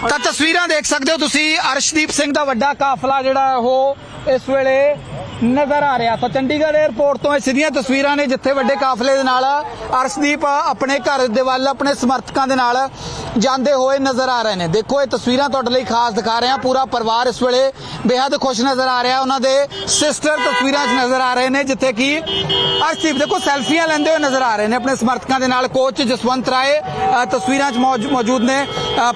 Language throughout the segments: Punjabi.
ਤਾਂ ਤਸਵੀਰਾਂ ਦੇਖ ਸਕਦੇ ਹੋ ਤੁਸੀਂ ਅਰਸ਼ਦੀਪ ਸਿੰਘ ਦਾ ਵੱਡਾ ਕਾਫਲਾ ਜਿਹੜਾ ਹੈ ਉਹ ਇਸ ਵੇਲੇ ਨਜ਼ਰ ਆ ਰਿਹਾ। ਤਾਂ ਚੰਡੀਗੜ੍ਹ 에ਅਰਪੋਰਟ ਤੋਂ ਇਹ ਸਿੱਧੀਆਂ ਤਸਵੀਰਾਂ ਨੇ ਜਿੱਥੇ ਵੱਡੇ ਕਾਫਲੇ ਦੇ ਨਾਲ ਅਰਸ਼ਦੀਪ ਆਪਣੇ ਘਰ ਦੇ ਵੱਲ, ਆਪਣੇ ਸਮਰਥਕਾਂ ਦੇ ਨਾਲ ਜਾਂਦੇ ਹੋਏ ਨਜ਼ਰ ਆ ਰਹੇ ਨੇ। ਦੇਖੋ, ਇਹ ਤਸਵੀਰਾਂ ਤੁਹਾਡੇ ਲਈ ਖਾਸ ਦਿਖਾ ਰਹੇ। ਹਾਂ ਪੂਰਾ ਪਰਿਵਾਰ ਇਸ ਵੇਲੇ ਬੇहद ਖੁਸ਼ ਨਜ਼ਰ ਆ ਰਿਹਾ। ਉਹਨਾਂ ਦੇ ਸਿਸਟਰ ਤਸਵੀਰਾਂ 'ਚ ਨਜ਼ਰ ਆ ਰਹੇ ਨੇ, ਜਿੱਥੇ ਕਿ ਅਰਸ਼ਦੀਪ, ਦੇਖੋ, ਸੈਲਫੀਆਂ ਲੈਂਦੇ ਹੋਏ ਨਜ਼ਰ ਆ ਰਹੇ ਨੇ। ਆਪਣੇ ਸਮਰਥਕਾਂ ਦੇ ਨਾਲ ਕੋਚ ਜਸਵੰਤ ਰਾਏ ਤਸਵੀਰਾਂ 'ਚ ਮੌਜੂਦ ਨੇ।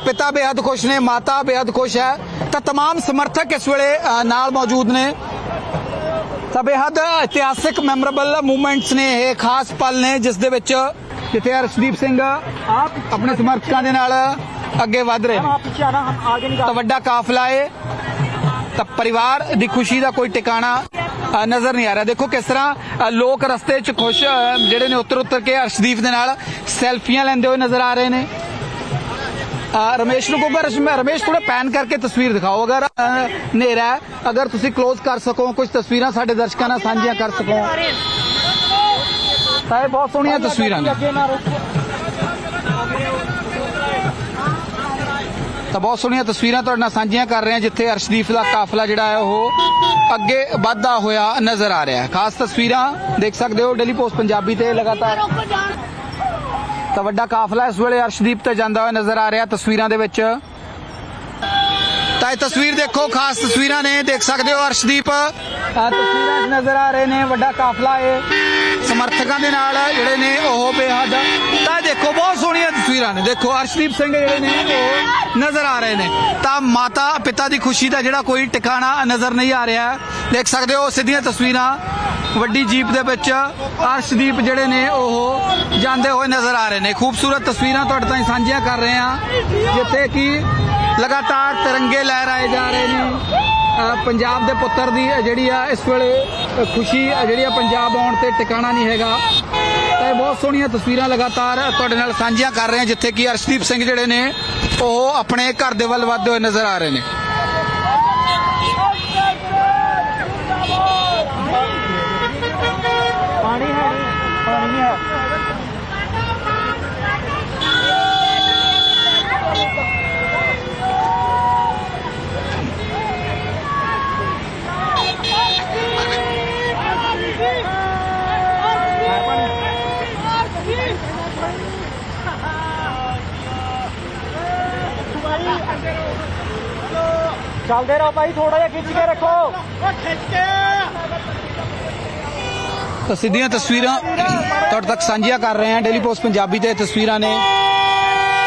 ਪਿਤਾ ਬੇहद ਖੁਸ਼ ਨੇ, ਮਾਤਾ ਬੇहद ਖੁਸ਼ ਹੈ। ਤਾਂ तमाम ਸਮਰਥਕ ਇਸ ਵੇਲੇ ਨਾਲ ਮੌਜੂਦ ਨੇ। ਬੇਹੱਦ ਇਤਿਹਾਸਿਕ ਮੈਮੋਰੇਬਲ ਮੂਮੈਂਟਸ ਨੇ ਇਹ ਖਾਸ ਪਲ ਨੇ ਜਿਸ ਦੇ ਵਿੱਚ ਜਿੱਥੇ ਅਰਸ਼ਦੀਪ ਸਿੰਘ ਆਪ ਆਪਣੇ ਸਮਰਥਕਾਂ ਦੇ ਨਾਲ ਅੱਗੇ ਵਧ ਰਹੇ। ਤਾਂ ਵੱਡਾ ਕਾਫਲਾ ਏ। ਤਾਂ ਪਰਿਵਾਰ ਦੀ ਖੁਸ਼ੀ ਦਾ ਕੋਈ ਟਿਕਾਣਾ ਨਜ਼ਰ ਨਹੀਂ ਆ ਰਿਹਾ। ਦੇਖੋ ਕਿਸ ਤਰ੍ਹਾਂ ਲੋਕ ਰਸਤੇ 'ਚ ਖੁਸ਼ ਜਿਹੜੇ ਨੇ ਉੱਤਰ ਉੱਤਰ ਕੇ ਅਰਸ਼ਦੀਪ ਦੇ ਨਾਲ ਸੈਲਫੀਆਂ ਲੈਂਦੇ ਹੋਏ ਨਜ਼ਰ ਆ ਰਹੇ ਨੇ। ਰਮੇਸ਼ ਨੂੰ ਕਹੂੰਗਾ ਰਸ਼ਮਾ ਰਮੇਸ਼ ਥੋੜਾ ਪੈਨ ਕਰਕੇ ਤਸਵੀਰ ਦਿਖਾਓ। ਅਗਰ ਹਨੇਰਾ ਅਗਰ ਤੁਸੀਂ ক্লোਜ਼ ਕਰ ਸਕੋ ਕੁਝ ਤਸਵੀਰਾਂ ਸਾਡੇ ਦਰਸ਼ਕਾਂ ਨਾਲ ਸਾਂਝੀਆਂ ਕਰ ਸਕੋ। ਸਾਹਿਬ, ਬਹੁਤ ਸੋਹਣੀਆਂ ਤਸਵੀਰਾਂ ਤਾਂ ਬਹੁਤ ਸੋਹਣੀਆਂ ਤਸਵੀਰਾਂ ਤੁਹਾਡੇ ਨਾਲ ਸਾਂਝੀਆਂ ਕਰ ਰਹੇ ਹਾਂ, ਜਿੱਥੇ ਅਰਸ਼ਦੀਫ ਦਾ ਕਾਫਲਾ ਜਿਹੜਾ ਹੈ, ਉਹ ਅੱਗੇ ਵਧਦਾ ਹੋਇਆ ਨਜ਼ਰ ਆ ਰਿਹਾ ਖਾਸ ਤਸਵੀਰਾਂ ਦੇਖ ਸਕਦੇ ਹੋ ਡੇਲੀ ਪੋਸਟ ਪੰਜਾਬੀ ਤੇ ਲਗਾਤਾਰ। ਤਾਂ ਵੱਡਾ ਕਾਫਲਾ ਇਸ ਵੇਲੇ ਅਰਸ਼ਦੀਪ ਤੇ ਜਾਂਦਾ ਹੋਇਆ ਨਜ਼ਰ ਆ ਰਿਹਾ ਤਸਵੀਰਾਂ ਦੇ ਵਿੱਚ। ਤਾਂ ਇਹ ਤਸਵੀਰ ਦੇਖੋ, ਖਾਸ ਤਸਵੀਰਾਂ ਨੇ, ਦੇਖ ਸਕਦੇ ਹੋ ਅਰਸ਼ਦੀਪ। ਤਸਵੀਰਾਂ ਨਜ਼ਰ ਆ ਰਹੇ ਨੇ, ਵੱਡਾ ਕਾਫਲਾ ਹੈ ਸਮਰਥਕਾਂ ਦੇ ਨਾਲ ਜਿਹੜੇ ਨੇ ਉਹ ਬੇਹੱਦ ਤਾਂ ਇਹ ਦੇਖੋ, ਬਹੁਤ ਸੋਹਣੀਆਂ ਤਸਵੀਰਾਂ ਨੇ। ਦੇਖੋ, ਅਰਸ਼ਦੀਪ ਸਿੰਘ ਜਿਹੜੇ ਨੇ ਉਹ ਨਜ਼ਰ ਆ ਰਹੇ ਨੇ। ਤਾਂ ਮਾਤਾ ਪਿਤਾ ਦੀ ਖੁਸ਼ੀ ਦਾ ਜਿਹੜਾ ਕੋਈ ਟਿਕਾਣਾ ਨਜ਼ਰ ਨਹੀਂ ਆ ਰਿਹਾ। ਦੇਖ ਸਕਦੇ ਹੋ ਸਿੱਧੀਆਂ ਤਸਵੀਰਾਂ। ਵੱਡੀ ਜੀਪ ਦੇ ਵਿੱਚ ਅਰਸ਼ਦੀਪ ਜਿਹੜੇ ਨੇ ਉਹ ਜਾਂਦੇ ਹੋਏ ਨਜ਼ਰ ਆ ਰਹੇ ਨੇ। ਖੂਬਸੂਰਤ ਤਸਵੀਰਾਂ ਤੁਹਾਡੇ ਤਾਈਂ ਸਾਂਝੀਆਂ ਕਰ ਰਹੇ ਹਾਂ, ਜਿੱਥੇ ਕਿ ਲਗਾਤਾਰ ਤਿਰੰਗੇ ਲਹਿਰਾਏ ਜਾ ਰਹੇ ਨੇ। ਪੰਜਾਬ ਦੇ ਪੁੱਤਰ ਦੀ ਜਿਹੜੀ ਆ ਇਸ ਵੇਲੇ ਖੁਸ਼ੀ, ਜਿਹੜੀ ਆ ਪੰਜਾਬ ਆਉਣ ਤੇ ਟਿਕਾਣਾ ਨਹੀਂ ਹੈਗਾ। ਤਾਂ ਇਹ ਬਹੁਤ ਸੋਹਣੀਆਂ ਤਸਵੀਰਾਂ ਲਗਾਤਾਰ ਤੁਹਾਡੇ ਨਾਲ ਸਾਂਝੀਆਂ ਕਰ ਰਹੇ ਹਾਂ, ਜਿੱਥੇ ਕਿ ਅਰਸ਼ਦੀਪ ਸਿੰਘ ਜਿਹੜੇ ਨੇ, ਉਹ ਆਪਣੇ ਘਰ ਦੇ ਵੱਲ ਵੱਧਦੇ ਹੋਏ ਨਜ਼ਰ ਆ ਰਹੇ ਨੇ। ਚੱਲਦੇ ਰਹੋ ਭਾਈ ਥੋੜਾ ਜਿਹਾ ਖਿੱਚ ਕੇ ਰੱਖੋ। ਓ ਖਿੱਚ ਕੇ ਤਾਂ ਸਿੱਧੀਆਂ ਤਸਵੀਰਾਂ ਤੁਹਾਡੇ ਤੱਕ ਸਾਂਝੀਆਂ ਕਰ ਰਹੇ ਹਾਂ। ਡੇਲੀ ਪੋਸਟ ਪੰਜਾਬੀ ਤੇ ਤਸਵੀਰਾਂ ਨੇ।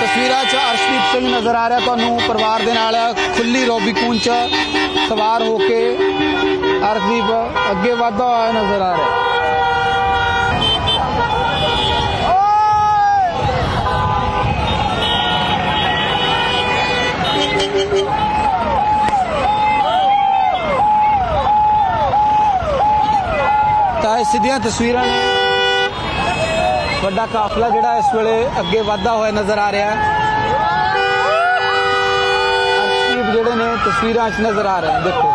ਤਸਵੀਰਾਂ 'ਚ ਅਰਸ਼ਦੀਪ ਸਿੰਘ ਨਜ਼ਰ ਆ ਰਿਹਾ ਤੁਹਾਨੂੰ। ਪਰਿਵਾਰ ਦੇ ਨਾਲ ਖੁੱਲੀ ਰੋਬੀਕੂਨ 'ਚ ਸਵਾਰ ਹੋ ਕੇ ਅਰਸ਼ਦੀਪ ਅੱਗੇ ਵਧਦਾ ਹੋਇਆ ਨਜ਼ਰ ਆ ਰਿਹਾ। ਸਿੱਧੀਆਂ ਤਸਵੀਰਾਂ ਨੇ। ਵੱਡਾ ਕਾਫਲਾ ਜਿਹੜਾ ਇਸ ਵੇਲੇ ਅੱਗੇ ਵਧਦਾ ਹੋਇਆ ਨਜ਼ਰ ਆ ਰਿਹਾ ਹੈ। ਜਿਹੜੇ ਨੇ ਤਸਵੀਰਾਂ 'ਚ ਨਜ਼ਰ ਆ ਰਹੇ ਨੇ, ਦੇਖੋ।